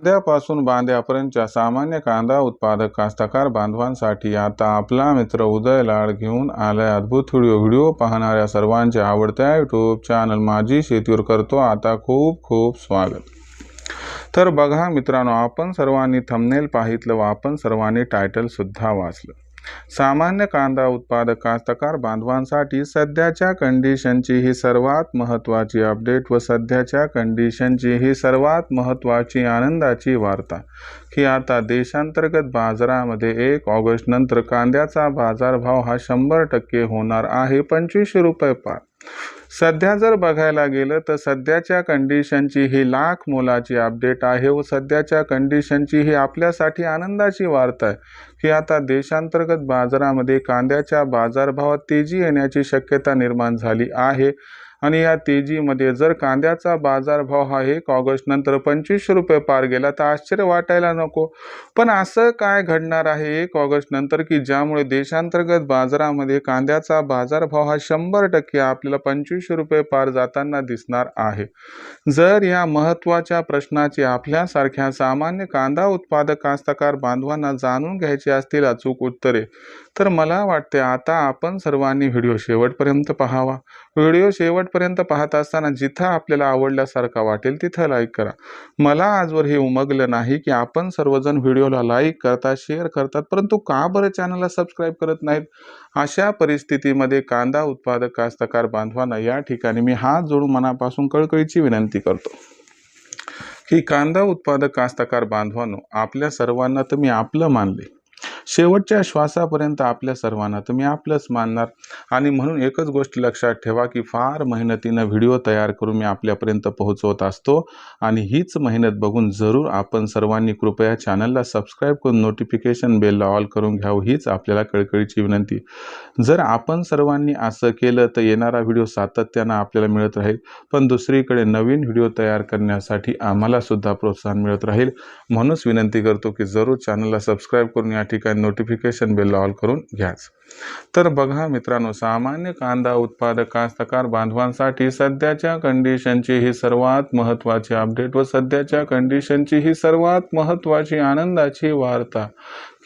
कांद्यापासून बांध्यापर्यंतच्या सामान्य कांदा उत्पादक कास्तकार बांधवांसाठी आता आपला मित्र उदय लाड घेऊन आलाय अद्भुत व्हिडिओ. व्हिडिओ पाहणाऱ्या सर्वांच्या आवडत्या यूट्यूब चॅनल माझी शेतीवर करतो आता खूप खूप स्वागत. तर बघा मित्रांनो आपण सर्वांनी थंबनेल पाहितलं व आपण सर्वांनी टायटलसुद्धा वाचलं. सामान्य कांदा उत्पादक कास्तकार बांधवांसाठी सध्याच्या कंडिशनची ही सर्वात महत्त्वाची अपडेट व सध्याच्या कंडिशनची ही सर्वात महत्त्वाची आनंदाची वार्ता. की आता देशांतर्गत बाजारामध्ये एक ऑगस्ट नंतर कांद्याचा बाजारभाव हा शंभर टक्के होणार आहे पंचवीसशे रुपये पार. सध्या जर बघायला गेलं तर सध्याच्या कंडिशनची ही लाख मोलाची अपडेट आहे व सध्याच्या कंडिशनची ही आपल्यासाठी आनंदाची वार्ता आहे. की आता देशांतर्गत बाजारामध्ये कांद्याच्या बाजारभावात तेजी येण्याची शक्यता निर्माण झाली आहे. आणि या तेजीमध्ये जर कांद्याचा बाजारभाव हा एक ऑगस्ट नंतर पंचवीसशे रुपये पार गेला तर आश्चर्य वाटायला नको. पण असं काय घडणार आहे एक ऑगस्ट नंतर की ज्यामुळे देशांतर्गत बाजारामध्ये कांद्याचा बाजारभाव हा शंभर टक्के आपल्याला पंचवीसशे रुपये पार जाताना दिसणार आहे. जर या महत्त्वाच्या प्रश्नाची आपल्यासारख्या सामान्य कांदा उत्पादक कास्तकार बांधवांना जाणून घ्यायची असतील अचूक उत्तरे तर मला वाटते आता आपण सर्वांनी व्हिडिओ शेवटपर्यंत पाहावा. व्हिडिओ शेवट शेवटपर्यंत पाहत असताना जिथं आपल्याला आवडल्यासारखा वाटेल तिथं लाईक करा. मला आजवर हे उमगलं नाही की आपण सर्वजण व्हिडिओला लाईक करतात शेअर करतात परंतु का बरं चॅनलला सबस्क्राईब करत नाहीत? अशा परिस्थितीमध्ये कांदा उत्पादक कास्तकार बांधवांना या ठिकाणी मी हात जोडून मनापासून कळकळीची विनंती करतो की कांदा उत्पादक कास्तकार बांधवांनो आपल्या सर्वांना तर मी आपलं मानले. शेवटच्या श्वासापर्यंत आपल्या सर्वांना तुम्ही आपलंच मानणार. आणि म्हणून एकच गोष्ट लक्षात ठेवा की फार मेहनतीनं व्हिडिओ तयार करून मी आपल्यापर्यंत पोहोचवत असतो. आणि हीच मेहनत बघून जरूर आपण सर्वांनी कृपया चॅनलला सबस्क्राईब करून नोटिफिकेशन बेलला ऑल करून घ्यावं हीच आपल्याला कळकळीची विनंती. जर आपण सर्वांनी असं केलं तर येणारा व्हिडिओ सातत्यानं आपल्याला मिळत राहील. पण दुसरीकडे नवीन व्हिडिओ तयार करण्यासाठी आम्हाला सुद्धा प्रोत्साहन मिळत राहील. म्हणूनच विनंती करतो की जरूर चॅनलला सबस्क्राईब करून या ठिकाणी नोटिफिकेशन बिल ऑल करून घ्याच. तर बघा मित्रांनो सामान्य कांदा उत्पादक कास्तकार बांधवांसाठी सध्याच्या कंडिशनची ही सर्वात महत्त्वाची अपडेट व सध्याच्या कंडिशनची ही सर्वात महत्त्वाची आनंदाची वार्ता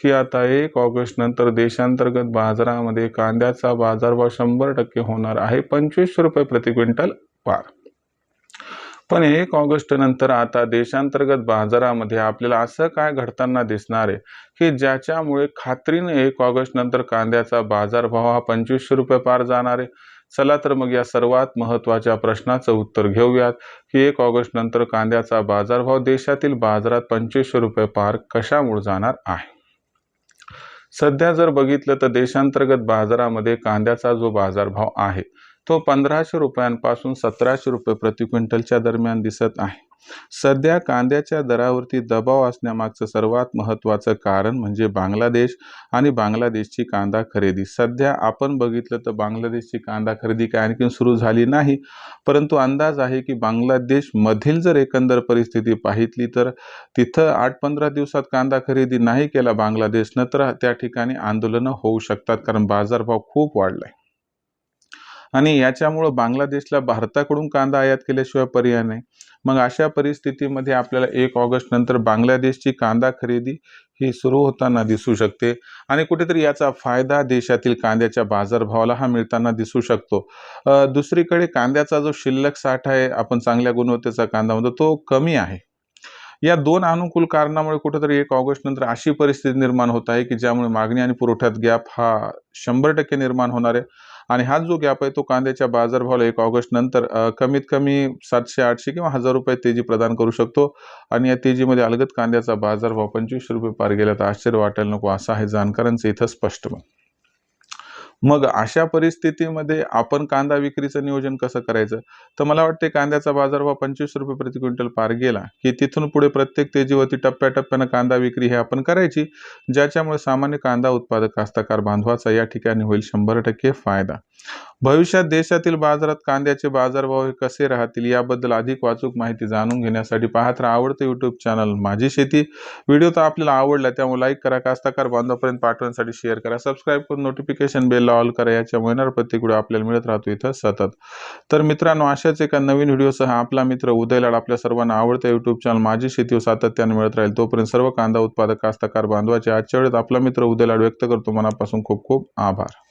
की आता एक ऑगस्ट नंतर देशांतर्गत बाजारामध्ये कांद्याचा बाजारभाव शंभर टक्के होणार आहे. पंचवीसशे रुपये प्रति क्विंटल पार पण एक ऑगस्ट नंतर आता देशांतर्गत बाजारामध्ये आपल्याला असं काय घडताना दिसणार आहे की ज्याच्यामुळे खात्रीने एक ऑगस्ट नंतर कांद्याचा बाजारभाव हा पंचवीसशे रुपये पार जाणार आहे? चला तर मग या सर्वात महत्त्वाच्या प्रश्नाचं उत्तर घेऊयात की एक ऑगस्ट नंतर कांद्याचा बाजारभाव देशातील बाजारात पंचवीसशे रुपये पार कशामुळे जाणार आहे? सध्या जर बघितलं तर देशांतर्गत बाजारामध्ये कांद्याचा जो बाजारभाव आहे तो पंधराशे रुपयांपासून सतराशे रुपये प्रति क्विंटलच्या दरम्यान दिसत आहे. सध्या कांद्याच्या दरावरती दबाव असण्यामागचं सर्वात महत्त्वाचं कारण म्हणजे बांगलादेश आणि बांगलादेशची कांदा खरेदी. सध्या आपण बघितलं तर बांगलादेशची कांदा खरेदी काय आणखी सुरू झाली नाही परंतु अंदाज आहे की बांगलादेशमधील जर एकंदर परिस्थिती पाहितली तर तिथं आठ पंधरा दिवसात कांदा खरेदी नाही केला बांगलादेशनं तर त्या ठिकाणी आंदोलनं होऊ शकतात कारण बाजारभाव खूप वाढला आहे आणि याच्यामुळं बांगलादेशला भारताकडून कांदा आयात केल्याशिवाय पर्याय नाही. मग अशा परिस्थितीमध्ये आपल्याला एक ऑगस्ट नंतर बांगलादेशची कांदा खरेदी ही सुरू होताना दिसू शकते आणि कुठेतरी याचा फायदा देशातील कांद्याच्या बाजारभावाला हा मिळताना दिसू शकतो. दुसरीकडे कांद्याचा जो शिल्लक साठा आहे आपण चांगल्या गुणवत्तेचा कांदा म्हणतो तो कमी आहे. या दोन अनुकूल कारणामुळे कुठेतरी एक ऑगस्ट नंतर अशी परिस्थिती निर्माण होत आहे की ज्यामुळे मागणी आणि पुरवठ्यात गॅप हा शंभर टक्के निर्माण होणार आहे. आणि हा जो गॅप आहे तो कांद्याच्या बाजारभावाला एक ऑगस्ट नंतर कमीत कमी सातशे आठशे किंवा हजार रुपये तेजी प्रदान करू शकतो. आणि या तेजीमध्ये अलगत कांद्याचा बाजारभाव पंचवीसशे रुपये पार गेला तर आश्चर्य वाटायला नको असं आहे जाणकारांचं इथं स्पष्ट मग अशा परिस्थितीमध्ये आपण कांदा विक्रीचं नियोजन कसं करायचं? तर मला वाटते कांद्याचा बाजारभाव पंचवीस रुपये प्रति क्विंटल पार गेला की तिथून पुढे प्रत्येक तेजीवरती टप्प्याटप्प्यानं कांदा विक्री हे आपण करायची ज्याच्यामुळे सामान्य कांदा उत्पादक कास्तकार बांधवाचा या ठिकाणी होईल शंभर टक्के फायदा. भविष्यात देशातील बाजारात कांद्याचे बाजारभाव हे कसे राहतील याबद्दल अधिक वाचूक माहिती जाणून घेण्यासाठी पाहत राहा आवडतं युट्यूब चॅनल माझी शेती. व्हिडिओ तर आपल्याला आवडला त्यामुळे लाईक करा कास्तकार बांधवापर्यंत पाठवण्यासाठी शेअर करा. सबस्क्राईब करून नोटिफिकेशन बेल ऑल करा याच्यामुळे येणार प्रत्येक व्हिडिओ आपल्याला मिळत राहतो इथं सतत. तर मित्रांनो अशाच एका नवीन व्हिडिओसह आपला मित्र उदय लाड आपल्या सर्वांना आवडत्या युट्यूब चॅनल माझी शेती सातत्याने मिळत राहील. तोपर्यंत सर्व कांदा उत्पादक कास्तकार बांधवाचे आजच्या वेळेत आपला मित्र उदय लाड व्यक्त करतो. मनापासून खूप खूप आभार.